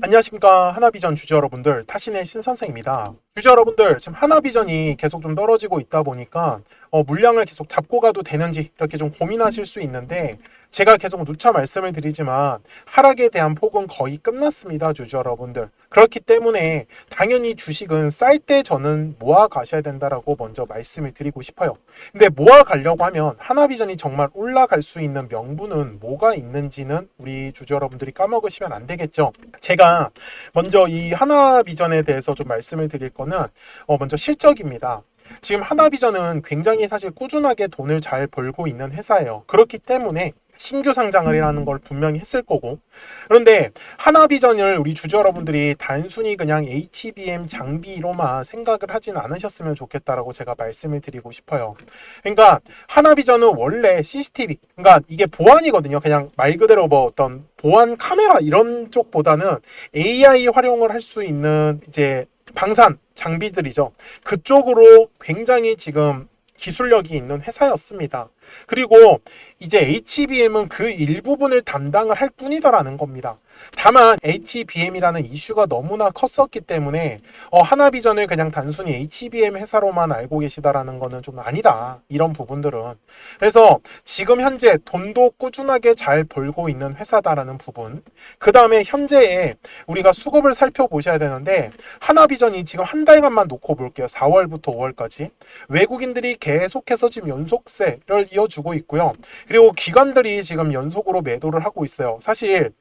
안녕하십니까 하나비전 주주 여러분들 타신의 신선생입니다. 주주 여러분들 지금 하나비전이 계속 좀 떨어지고 있다 보니까 어, 물량을 계속 잡고 가도 되는지 이렇게 좀 고민하실 수 있는데 제가 계속 누차 말씀을 드리지만 하락에 대한 폭은 거의 끝났습니다 주주 여러분들 그렇기 때문에 당연히 주식은 쌀 때 저는 모아 가셔야 된다라고 먼저 말씀을 드리고 싶어요 근데 모아 가려고 하면 하나비전이 정말 올라갈 수 있는 명분은 뭐가 있는지는 우리 주주 여러분들이 까먹으시면 안 되겠죠 제가 먼저 이 하나비전에 대해서 좀 말씀을 드릴 거는 어, 먼저 실적입니다. 지금 하나비전은 굉장히 사실 꾸준하게 돈을 잘 벌고 있는 회사예요. 그렇기 때문에 신규 상장을 이라는 걸 분명히 했을 거고 그런데 하나비전을 우리 주주 여러분들이 단순히 그냥 HBM 장비로만 생각을 하진 않으셨으면 좋겠다라고 제가 말씀을 드리고 싶어요. 그러니까 하나비전은 원래 CCTV 그러니까 이게 보안이거든요. 그냥 말 그대로 뭐 어떤 보안 카메라 이런 쪽보다는 AI 활용을 할 수 있는 이제 방산 장비들이죠. 그쪽으로 굉장히 지금 기술력이 있는 회사였습니다. 그리고 이제 HBM은 그 일부분을 담당을 할 뿐이더라는 겁니다. 다만 HBM이라는 이슈가 너무나 컸었기 때문에 어, 하나비전을 그냥 단순히 HBM 회사로만 알고 계시다라는 거는 좀 아니다. 이런 부분들은. 그래서 지금 현재 돈도 꾸준하게 잘 벌고 있는 회사다라는 부분. 그 다음에 현재에 우리가 수급을 살펴보셔야 되는데 하나비전이 지금 한 달간만 놓고 볼게요. 4월부터 5월까지. 외국인들이 계속해서 지금 연속세를 이어주고 있고요. 그리고 기관들이 지금 연속으로 매도를 하고 있어요. 사실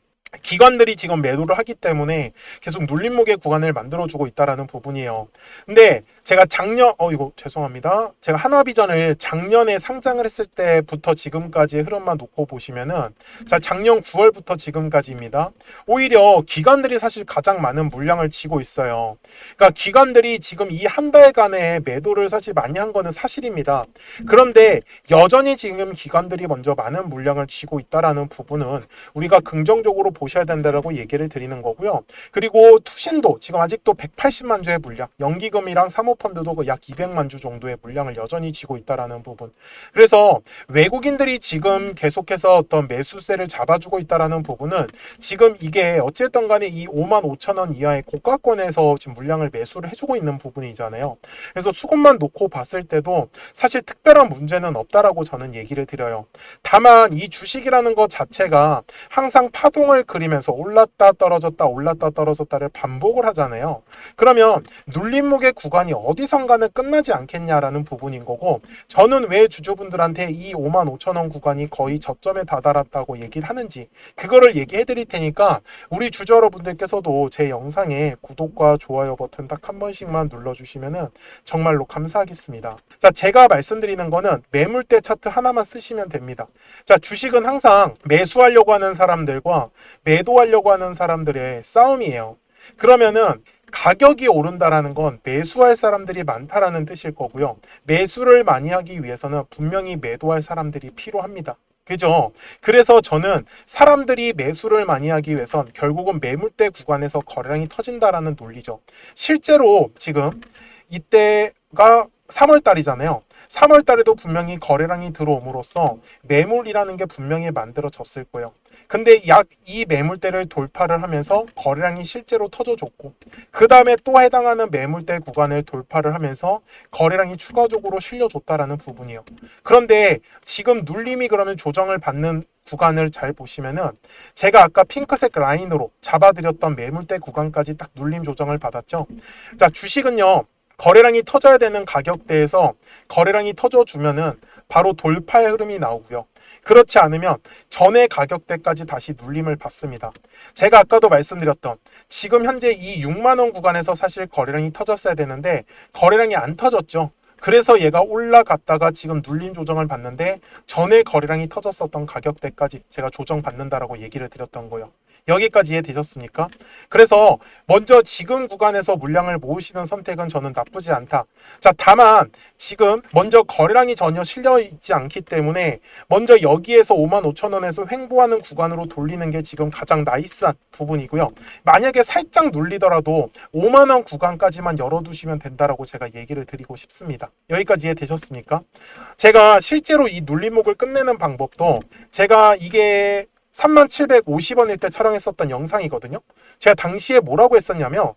기관들이 지금 매도를 하기 때문에 계속 눌림목의 구간을 만들어주고 있다라는 부분이에요. 근데 제가 작년, 어, 이거 죄송합니다. 제가 하나비전을 작년에 상장을 했을 때부터 지금까지의 흐름만 놓고 보시면은, 자, 작년 9월부터 지금까지입니다. 오히려 기관들이 사실 가장 많은 물량을 쥐고 있어요. 그러니까 기관들이 지금 이 한 달간의 매도를 사실 많이 한 거는 사실입니다. 그런데 여전히 지금 기관들이 먼저 많은 물량을 쥐고 있다라는 부분은 우리가 긍정적으로 보셔야 된다라고 얘기를 드리는 거고요. 그리고 투신도 지금 아직도 180만 주의 물량, 연기금이랑 사모펀드도 그약 200만 주 정도의 물량을 여전히 쥐고 있다라는 부분. 그래서 외국인들이 지금 계속해서 어떤 매수세를 잡아주고 있다라는 부분은 지금 이게 어쨌든 간에 이 5만 5천 원 이하의 고가권에서 지금 물량을 매수를 해주고 있는 부분이잖아요. 그래서 수급만 놓고 봤을 때도 사실 특별한 문제는 없다라고 저는 얘기를 드려요. 다만 이 주식이라는 것 자체가 항상 파동을 그리면서 올랐다 떨어졌다 올랐다 떨어졌다를 반복을 하잖아요. 그러면 눌림목의 구간이 어디선가는 끝나지 않겠냐라는 부분인 거고 저는 왜 주주분들한테 이 5만 5천 원 구간이 거의 저점에 다다랐다고 얘기를 하는지 그거를 얘기해 드릴 테니까 우리 주주 여러분들께서도 제 영상에 구독과 좋아요 버튼 딱 한 번씩만 눌러주시면은 정말로 감사하겠습니다. 자, 제가 말씀드리는 거는 매물대 차트 하나만 쓰시면 됩니다. 자, 주식은 항상 매수하려고 하는 사람들과 매도하려고 하는 사람들의 싸움이에요. 그러면은 가격이 오른다라는 건 매수할 사람들이 많다라는 뜻일 거고요. 매수를 많이 하기 위해서는 분명히 매도할 사람들이 필요합니다. 그죠? 그래서 저는 사람들이 매수를 많이 하기 위해선 결국은 매물대 구간에서 거래량이 터진다라는 논리죠. 실제로 지금 이때가 3월 달이잖아요. 3월 달에도 분명히 거래량이 들어옴으로써 매물이라는 게 분명히 만들어졌을 거예요. 근데 약 이 매물대를 돌파를 하면서 거래량이 실제로 터져줬고 그 다음에 또 해당하는 매물대 구간을 돌파를 하면서 거래량이 추가적으로 실려줬다라는 부분이에요. 그런데 지금 눌림이 그러면 조정을 받는 구간을 잘 보시면은 제가 아까 핑크색 라인으로 잡아드렸던 매물대 구간까지 딱 눌림 조정을 받았죠. 자 주식은요 거래량이 터져야 되는 가격대에서 거래량이 터져주면은 바로 돌파의 흐름이 나오고요. 그렇지 않으면 전의 가격대까지 다시 눌림을 받습니다. 제가 아까도 말씀드렸던 지금 현재 이 6만 원 구간에서 사실 거래량이 터졌어야 되는데 거래량이 안 터졌죠. 그래서 얘가 올라갔다가 지금 눌림 조정을 받는데 전에 거래량이 터졌었던 가격대까지 제가 조정 받는다라고 얘기를 드렸던 거예요. 여기까지 이해되셨습니까? 그래서 먼저 지금 구간에서 물량을 모으시는 선택은 저는 나쁘지 않다. 자, 다만 지금 먼저 거래량이 전혀 실려 있지 않기 때문에 먼저 여기에서 5만 5천 원에서 횡보하는 구간으로 돌리는 게 지금 가장 나이스한 부분이고요. 만약에 살짝 눌리더라도 5만 원 구간까지만 열어두시면 된다라고 제가 얘기를 드리고 싶습니다. 여기까지 이해되셨습니까? 제가 실제로 이 눌림목을 끝내는 방법도 제가 이게 3750원일 때 촬영했었던 영상이거든요. 제가 당시에 뭐라고 했었냐면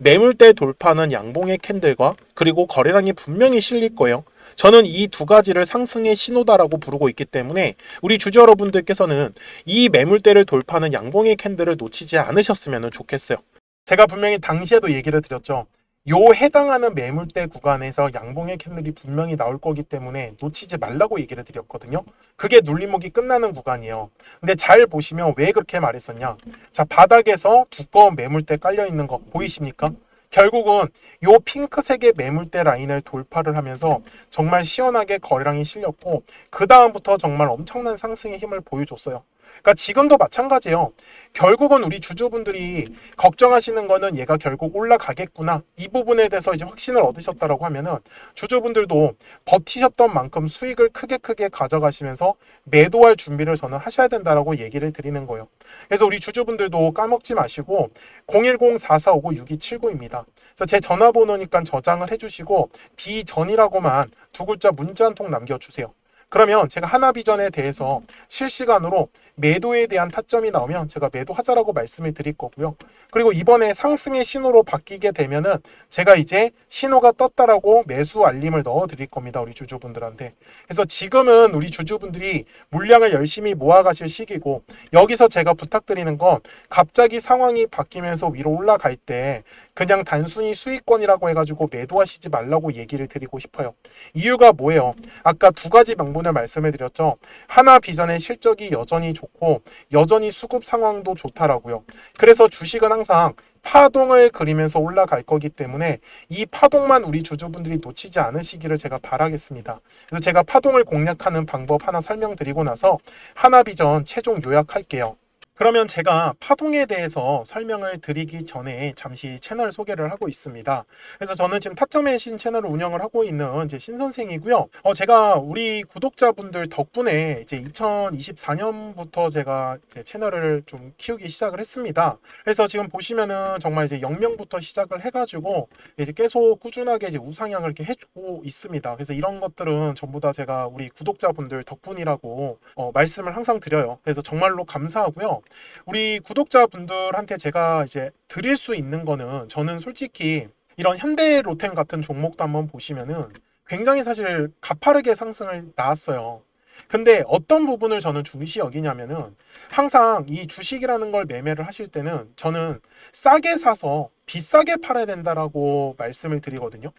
매물대 돌파는 양봉의 캔들과 그리고 거래량이 분명히 실릴 거예요. 저는 이 두 가지를 상승의 신호다라고 부르고 있기 때문에 우리 주주 여러분들께서는 이 매물대를 돌파하는 양봉의 캔들을 놓치지 않으셨으면 좋겠어요. 제가 분명히 당시에도 얘기를 드렸죠. 요 해당하는 매물대 구간에서 양봉의 캔들이 분명히 나올 거기 때문에 놓치지 말라고 얘기를 드렸거든요. 그게 눌림목이 끝나는 구간이에요. 근데 잘 보시면 왜 그렇게 말했었냐? 자, 바닥에서 두꺼운 매물대 깔려 있는 거 보이십니까? 결국은 요 핑크색의 매물대 라인을 돌파를 하면서 정말 시원하게 거래량이 실렸고 그 다음부터 정말 엄청난 상승의 힘을 보여줬어요. 그러니까 지금도 마찬가지예요. 결국은 우리 주주분들이 걱정하시는 거는 얘가 결국 올라가겠구나 이 부분에 대해서 이제 확신을 얻으셨다라고 하면은 주주분들도 버티셨던 만큼 수익을 크게 크게 가져가시면서 매도할 준비를 저는 하셔야 된다라고 얘기를 드리는 거예요. 그래서 우리 주주분들도 까먹지 마시고 010-4459-6279입니다. 그래서 제 전화번호니까 저장을 해주시고 비전이라고만 두 글자 문자 한 통 남겨주세요. 그러면 제가 하나비전에 대해서 실시간으로 매도에 대한 타점이 나오면 제가 매도하자라고 말씀을 드릴 거고요. 그리고 이번에 상승의 신호로 바뀌게 되면은 제가 이제 신호가 떴다라고 매수 알림을 넣어 드릴 겁니다. 우리 주주분들한테. 그래서 지금은 우리 주주분들이 물량을 열심히 모아 가실 시기고 여기서 제가 부탁드리는 건 갑자기 상황이 바뀌면서 위로 올라갈 때 그냥 단순히 수익권이라고 해 가지고 매도하시지 말라고 얘기를 드리고 싶어요. 이유가 뭐예요? 아까 두 가지 명분을 말씀을 드렸죠. 하나 비전의 실적이 여전히 좋고 여전히 수급 상황도 좋다라고요. 그래서 주식은 항상 파동을 그리면서 올라갈 거기 때문에 이 파동만 우리 주주분들이 놓치지 않으시기를 제가 바라겠습니다. 그래서 제가 파동을 공략하는 방법 하나 설명드리고 나서 하나비전 최종 요약할게요. 그러면 제가 파동에 대해서 설명을 드리기 전에 잠시 채널 소개를 하고 있습니다. 그래서 저는 지금 타점의 신 채널을 운영을 하고 있는 이제 신 선생이고요. 어, 제가 우리 구독자분들 덕분에 이제 2024년부터 제가 이제 채널을 좀 키우기 시작을 했습니다. 그래서 지금 보시면은 정말 이제 0명부터 시작을 해가지고 이제 계속 꾸준하게 이제 우상향을 이렇게 해주고 있습니다. 그래서 이런 것들은 전부 다 제가 우리 구독자분들 덕분이라고 어, 말씀을 항상 드려요. 그래서 정말로 감사하고요. 우리 구독자분들한테 제가 이제 드릴 수 있는 거는 저는 솔직히 이런 현대 로템 같은 종목도 한번 보시면은 굉장히 사실 가파르게 상승을 나왔어요. 근데 어떤 부분을 저는 중시 여기냐면은 항상 이 주식이라는 걸 매매를 하실 때는 저는 싸게 사서 비싸게 팔아야 된다라고 말씀을 드리거든요.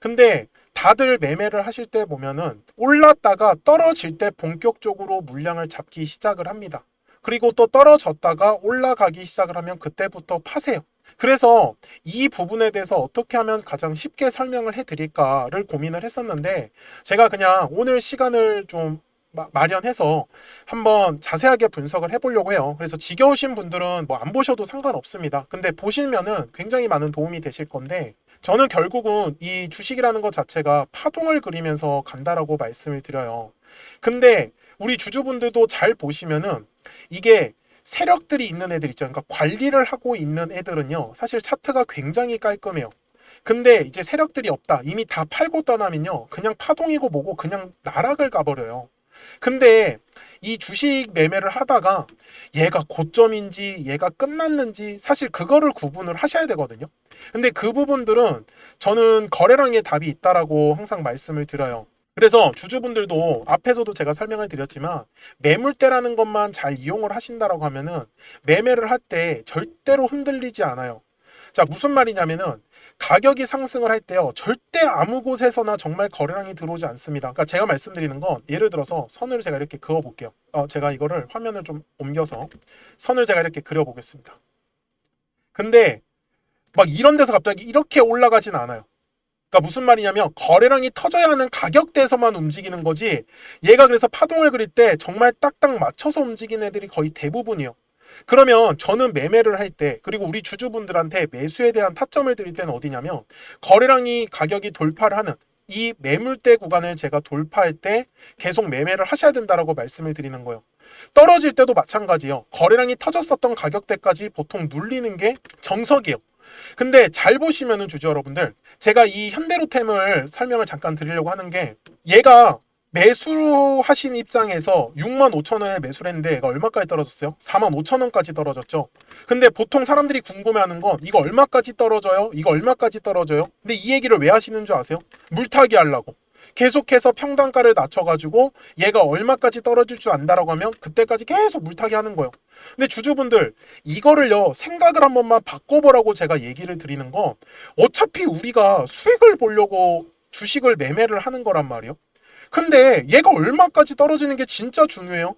근데 다들 매매를 하실 때 보면은 올랐다가 떨어질 때 본격적으로 물량을 잡기 시작을 합니다. 그리고 또 떨어졌다가 올라가기 시작을 하면 그때부터 파세요. 그래서 이 부분에 대해서 어떻게 하면 가장 쉽게 설명을 해드릴까를 고민을 했었는데 제가 그냥 오늘 시간을 좀 마- 마련해서 한번 자세하게 분석을 해보려고 해요. 그래서 지겨우신 분들은 뭐 안 보셔도 상관없습니다. 근데 보시면은 굉장히 많은 도움이 되실 건데 저는 결국은 이 주식이라는 것 자체가 파동을 그리면서 간다라고 말씀을 드려요. 근데 우리 주주분들도 잘 보시면은 이게 세력들이 있는 애들 있죠. 그러니까 관리를 하고 있는 애들은요. 사실 차트가 굉장히 깔끔해요. 근데 이제 세력들이 없다. 이미 다 팔고 떠나면요. 그냥 파동이고 뭐고 그냥 나락을 가버려요. 근데 이 주식 매매를 하다가 얘가 고점인지 얘가 끝났는지 사실 그거를 구분을 하셔야 되거든요. 근데 그 부분들은 저는 거래량의 답이 있다라고 항상 말씀을 드려요. 그래서 주주분들도 앞에서도 제가 설명을 드렸지만 매물대라는 것만 잘 이용을 하신다라고 하면은 매매를 할 때 절대로 흔들리지 않아요. 자, 무슨 말이냐면은 가격이 상승을 할 때요. 절대 아무 곳에서나 정말 거래량이 들어오지 않습니다. 그러니까 제가 말씀드리는 건 예를 들어서 선을 제가 이렇게 그어 볼게요. 어, 제가 이거를 화면을 좀 옮겨서 선을 제가 이렇게 그려 보겠습니다. 근데 막 이런 데서 갑자기 이렇게 올라가진 않아요. 그러니까 무슨 말이냐면 거래량이 터져야 하는 가격대에서만 움직이는 거지 얘가 그래서 파동을 그릴 때 정말 딱딱 맞춰서 움직이는 애들이 거의 대부분이요. 그러면 저는 매매를 할 때 그리고 우리 주주분들한테 매수에 대한 타점을 드릴 때는 어디냐면 거래량이 가격이 돌파를 하는 이 매물대 구간을 제가 돌파할 때 계속 매매를 하셔야 된다라고 말씀을 드리는 거예요. 떨어질 때도 마찬가지예요. 거래량이 터졌었던 가격대까지 보통 눌리는 게 정석이에요. 근데 잘 보시면은 주주 여러분들 제가 이 현대로템을 설명을 잠깐 드리려고 하는 게 얘가 매수하신 입장에서 6만 5천 원에 매수를 했는데 얘가 얼마까지 떨어졌어요? 4만 5천 원까지 떨어졌죠. 근데 보통 사람들이 궁금해하는 건 이거 얼마까지 떨어져요? 이거 얼마까지 떨어져요? 근데 이 얘기를 왜 하시는 줄 아세요? 물타기 하려고. 계속해서 평단가를 낮춰가지고 얘가 얼마까지 떨어질 줄 안다라고 하면 그때까지 계속 물타기 하는 거예요. 근데 주주분들 이거를요 생각을 한 번만 바꿔보라고 제가 얘기를 드리는 건 어차피 우리가 수익을 보려고 주식을 매매를 하는 거란 말이에요. 근데 얘가 얼마까지 떨어지는 게 진짜 중요해요.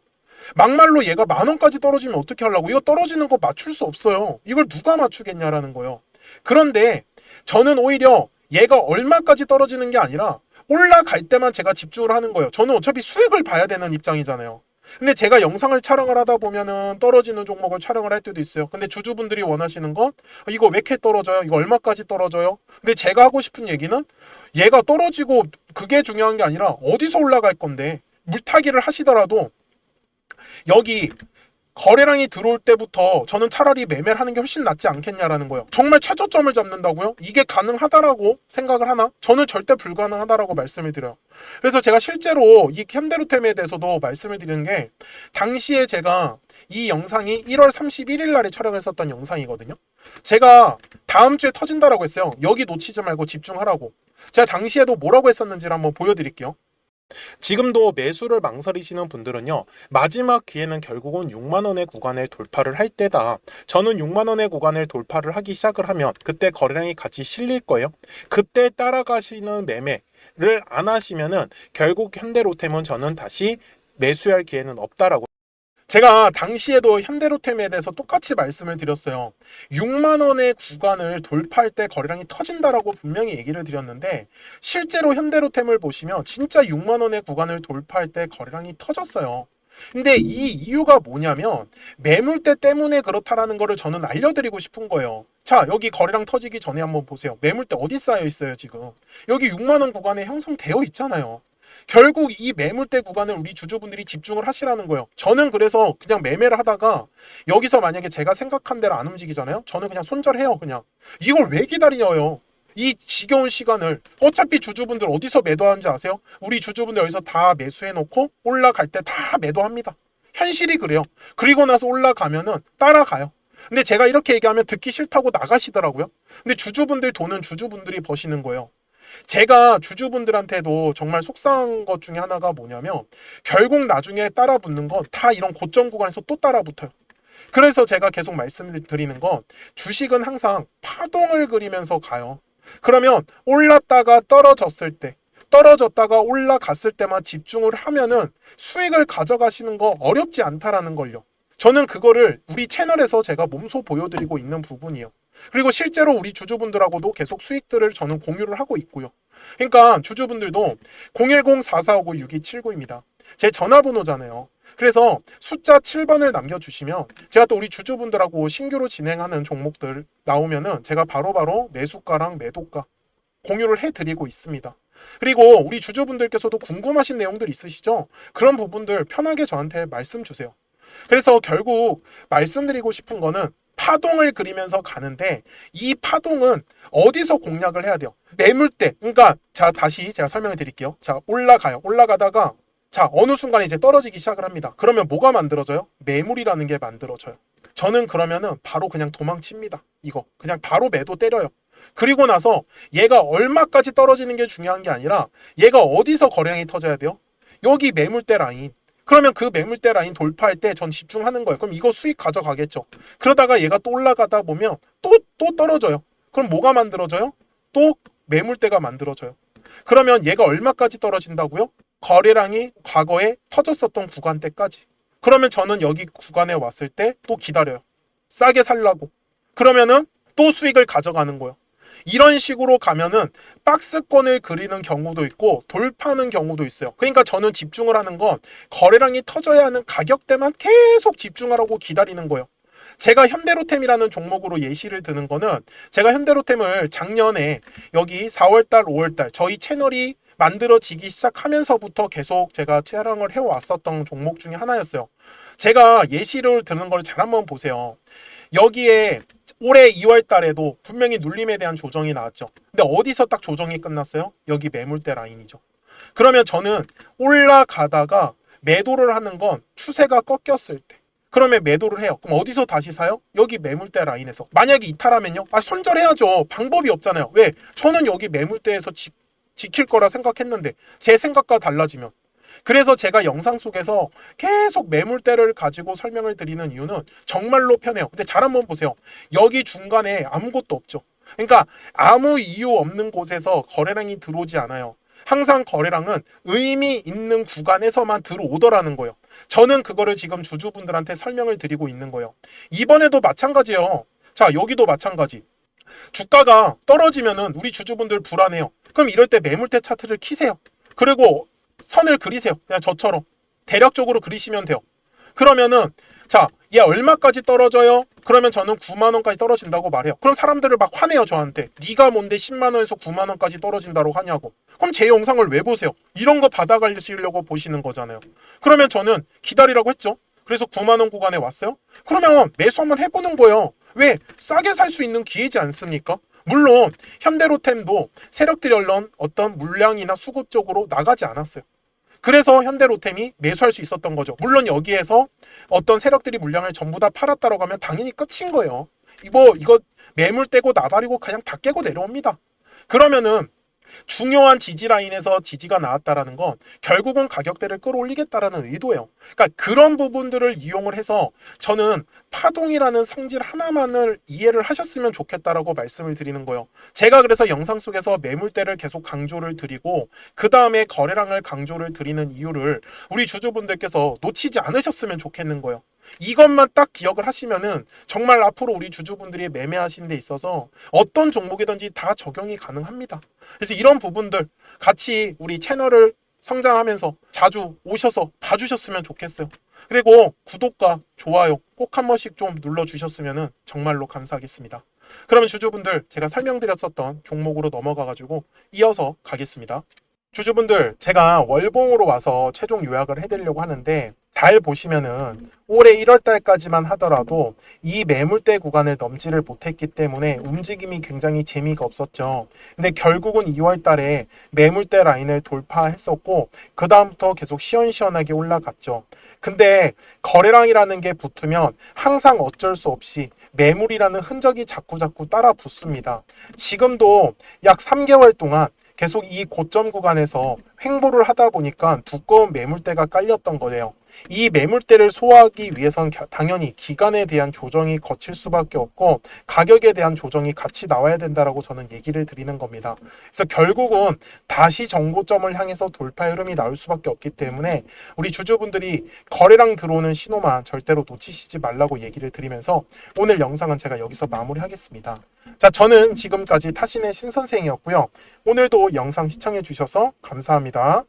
막말로 얘가 만 원까지 떨어지면 어떻게 하려고? 이거 떨어지는 거 맞출 수 없어요. 이걸 누가 맞추겠냐라는 거예요. 그런데 저는 오히려 얘가 얼마까지 떨어지는 게 아니라 올라갈 때만 제가 집중을 하는 거예요. 저는 어차피 수익을 봐야 되는 입장이잖아요. 근데 제가 영상을 촬영을 하다 보면은 떨어지는 종목을 촬영을 할 때도 있어요. 근데 주주분들이 원하시는 건 아, 이거 왜 이렇게 떨어져요? 이거 얼마까지 떨어져요? 근데 제가 하고 싶은 얘기는 얘가 떨어지고 그게 중요한 게 아니라 어디서 올라갈 건데 물타기를 하시더라도 여기 거래량이 들어올 때부터 저는 차라리 매매를 하는 게 훨씬 낫지 않겠냐라는 거예요. 정말 최저점을 잡는다고요? 이게 가능하다라고 생각을 하나? 저는 절대 불가능하다라고 말씀을 드려요. 그래서 제가 실제로 이 현대로템에 대해서도 말씀을 드리는 게 당시에 제가 이 영상이 1월 31일 날에 촬영했었던 영상이거든요. 제가 다음 주에 터진다라고 했어요. 여기 놓치지 말고 집중하라고. 제가 당시에도 뭐라고 했었는지를 한번 보여드릴게요. 지금도 매수를 망설이시는 분들은요, 마지막 기회는 결국은 6만 원의 구간을 돌파를 할 때다. 저는 6만 원의 구간을 돌파를 하기 시작을 하면 그때 거래량이 같이 실릴 거예요. 그때 따라가시는 매매를 안 하시면은 결국 현대로템은 저는 다시 매수할 기회는 없다라고. 제가 당시에도 현대로템에 대해서 똑같이 말씀을 드렸어요. 6만 원의 구간을 돌파할 때 거래량이 터진다라고 분명히 얘기를 드렸는데 실제로 현대로템을 보시면 진짜 6만 원의 구간을 돌파할 때 거래량이 터졌어요. 근데 이 이유가 뭐냐면 매물대 때문에 그렇다라는 거를 저는 알려드리고 싶은 거예요. 자 여기 거래량 터지기 전에 한번 보세요. 매물대 어디 쌓여 있어요 지금? 여기 6만 원 구간에 형성되어 있잖아요. 결국 이 매물대 구간을 우리 주주분들이 집중을 하시라는 거예요. 저는 그래서 그냥 매매를 하다가 여기서 만약에 제가 생각한 대로 안 움직이잖아요. 저는 그냥 손절해요, 그냥. 이걸 왜 기다려요? 이 지겨운 시간을 어차피 주주분들 어디서 매도하는지 아세요? 우리 주주분들 여기서 다 매수해 놓고 올라갈 때 다 매도합니다. 현실이 그래요. 그리고 나서 올라가면은 따라가요. 근데 제가 이렇게 얘기하면 듣기 싫다고 나가시더라고요. 근데 주주분들 돈은 주주분들이 버시는 거예요. 제가 주주분들한테도 정말 속상한 것 중에 하나가 뭐냐면 결국 나중에 따라 붙는 건 다 이런 고점 구간에서 또 따라 붙어요. 그래서 제가 계속 말씀드리는 건 주식은 항상 파동을 그리면서 가요. 그러면 올랐다가 떨어졌을 때 떨어졌다가 올라갔을 때만 집중을 하면은 수익을 가져가시는 거 어렵지 않다라는 걸요. 저는 그거를 우리 채널에서 제가 몸소 보여드리고 있는 부분이에요. 그리고 실제로 우리 주주분들하고도 계속 수익들을 저는 공유를 하고 있고요. 그러니까 주주분들도 010-4459-6279입니다. 제 전화번호잖아요. 그래서 숫자 7번을 남겨주시면 제가 또 우리 주주분들하고 신규로 진행하는 종목들 나오면은 제가 바로바로 매수가랑 매도가 공유를 해드리고 있습니다. 그리고 우리 주주분들께서도 궁금하신 내용들 있으시죠? 그런 부분들 편하게 저한테 말씀 주세요. 그래서 결국 말씀드리고 싶은 거는 파동을 그리면서 가는데 이 파동은 어디서 공략을 해야 돼요? 매물대. 그러니까 자 다시 제가 설명을 드릴게요. 자 올라가요. 올라가다가 자 어느 순간에 이제 떨어지기 시작을 합니다. 그러면 뭐가 만들어져요? 매물이라는 게 만들어져요. 저는 그러면은 바로 그냥 도망칩니다. 이거 그냥 바로 매도 때려요. 그리고 나서 얘가 얼마까지 떨어지는 게 중요한 게 아니라 얘가 어디서 거래량이 터져야 돼요? 여기 매물대 라인. 그러면 그 매물대 라인 돌파할 때 전 집중하는 거예요. 그럼 이거 수익 가져가겠죠. 그러다가 얘가 또 올라가다 보면 또, 또 떨어져요. 그럼 뭐가 만들어져요? 또 매물대가 만들어져요. 그러면 얘가 얼마까지 떨어진다고요? 거래량이 과거에 터졌었던 구간대까지. 그러면 저는 여기 구간에 왔을 때 또 기다려요. 싸게 살라고. 그러면은 또 수익을 가져가는 거예요. 이런 식으로 가면은 박스권을 그리는 경우도 있고 돌파하는 경우도 있어요. 그러니까 저는 집중을 하는 건 거래량이 터져야 하는 가격대만 계속 집중하라고 기다리는 거예요. 제가 현대로템이라는 종목으로 예시를 드는 거는 제가 현대로템을 작년에 여기 4월달, 5월달 저희 채널이 만들어지기 시작하면서부터 계속 제가 촬영을 해왔었던 종목 중에 하나였어요. 제가 예시를 드는 걸 잘 한번 보세요. 여기에 올해 2월 달에도 분명히 눌림에 대한 조정이 나왔죠. 근데 어디서 딱 조정이 끝났어요? 여기 매물대 라인이죠. 그러면 저는 올라가다가 매도를 하는 건 추세가 꺾였을 때. 그러면 매도를 해요. 그럼 어디서 다시 사요? 여기 매물대 라인에서. 만약에 이탈하면요? 아, 손절해야죠. 방법이 없잖아요. 왜? 저는 여기 매물대에서 지, 지킬 거라 생각했는데 제 생각과 달라지면. 그래서 제가 영상 속에서 계속 매물대를 가지고 설명을 드리는 이유는 정말로 편해요. 근데 잘 한번 보세요. 여기 중간에 아무것도 없죠. 그러니까 아무 이유 없는 곳에서 거래량이 들어오지 않아요. 항상 거래량은 의미 있는 구간에서만 들어오더라는 거예요. 저는 그거를 지금 주주분들한테 설명을 드리고 있는 거예요. 이번에도 마찬가지예요. 자, 여기도 마찬가지. 주가가 떨어지면은 우리 주주분들 불안해요. 그럼 이럴 때 매물대 차트를 키세요. 그리고 선을 그리세요. 그냥 저처럼 대략적으로 그리시면 돼요. 그러면은 자, 얘 얼마까지 떨어져요? 그러면 저는 9만 원까지 떨어진다고 말해요. 그럼 사람들을 막 화내요, 저한테. 네가 뭔데 10만 원에서 9만 원까지 떨어진다고 하냐고. 그럼 제 영상을 왜 보세요? 이런 거 받아가시려고 보시는 거잖아요. 그러면 저는 기다리라고 했죠. 그래서 9만 원 구간에 왔어요. 그러면 매수 한번 해보는 거예요. 왜? 싸게 살 수 있는 기회지 않습니까? 물론 현대로템도 세력들이 얼른 어떤 물량이나 수급 쪽으로 나가지 않았어요. 그래서 현대로템이 매수할 수 있었던 거죠. 물론 여기에서 어떤 세력들이 물량을 전부 다 팔았다라고 하면 당연히 끝인 거예요. 이거 이거 매물 떼고 나발이고 그냥 다 깨고 내려옵니다. 그러면은 중요한 지지 라인에서 지지가 나왔다라는 건 결국은 가격대를 끌어올리겠다라는 의도예요. 그러니까 그런 부분들을 이용을 해서 저는 파동이라는 성질 하나만을 이해를 하셨으면 좋겠다라고 말씀을 드리는 거예요. 제가 그래서 영상 속에서 매물대를 계속 강조를 드리고 그 다음에 거래량을 강조를 드리는 이유를 우리 주주분들께서 놓치지 않으셨으면 좋겠는 거예요. 이것만 딱 기억을 하시면은 정말 앞으로 우리 주주분들이 매매하시는 데 있어서 어떤 종목이든지 다 적용이 가능합니다. 그래서 이런 부분들 같이 우리 채널을 성장하면서 자주 오셔서 봐주셨으면 좋겠어요. 그리고 구독과 좋아요 꼭 한 번씩 좀 눌러주셨으면 정말로 감사하겠습니다. 그러면 주주분들 제가 설명드렸었던 종목으로 넘어가가지고 이어서 가겠습니다. 주주분들 제가 월봉으로 와서 최종 요약을 해드리려고 하는데 잘 보시면은 올해 1월 달까지만 하더라도 이 매물대 구간을 넘지를 못했기 때문에 움직임이 굉장히 재미가 없었죠. 근데 결국은 2월 달에 매물대 라인을 돌파했었고 그 다음부터 계속 시원시원하게 올라갔죠. 근데 거래량이라는 게 붙으면 항상 어쩔 수 없이 매물이라는 흔적이 자꾸자꾸 따라 붙습니다. 지금도 약 3개월 동안 계속 이 고점 구간에서 횡보를 하다 보니까 두꺼운 매물대가 깔렸던 거예요. 이 매물대를 소화하기 위해선 겨- 당연히 기간에 대한 조정이 거칠 수밖에 없고 가격에 대한 조정이 같이 나와야 된다라고 저는 얘기를 드리는 겁니다. 그래서 결국은 다시 정고점을 향해서 돌파 흐름이 나올 수밖에 없기 때문에 우리 주주분들이 거래량 들어오는 신호만 절대로 놓치시지 말라고 얘기를 드리면서 오늘 영상은 제가 여기서 마무리하겠습니다. 자, 저는 지금까지 타신의 신선생이었고요. 오늘도 영상 시청해 주셔서 감사합니다.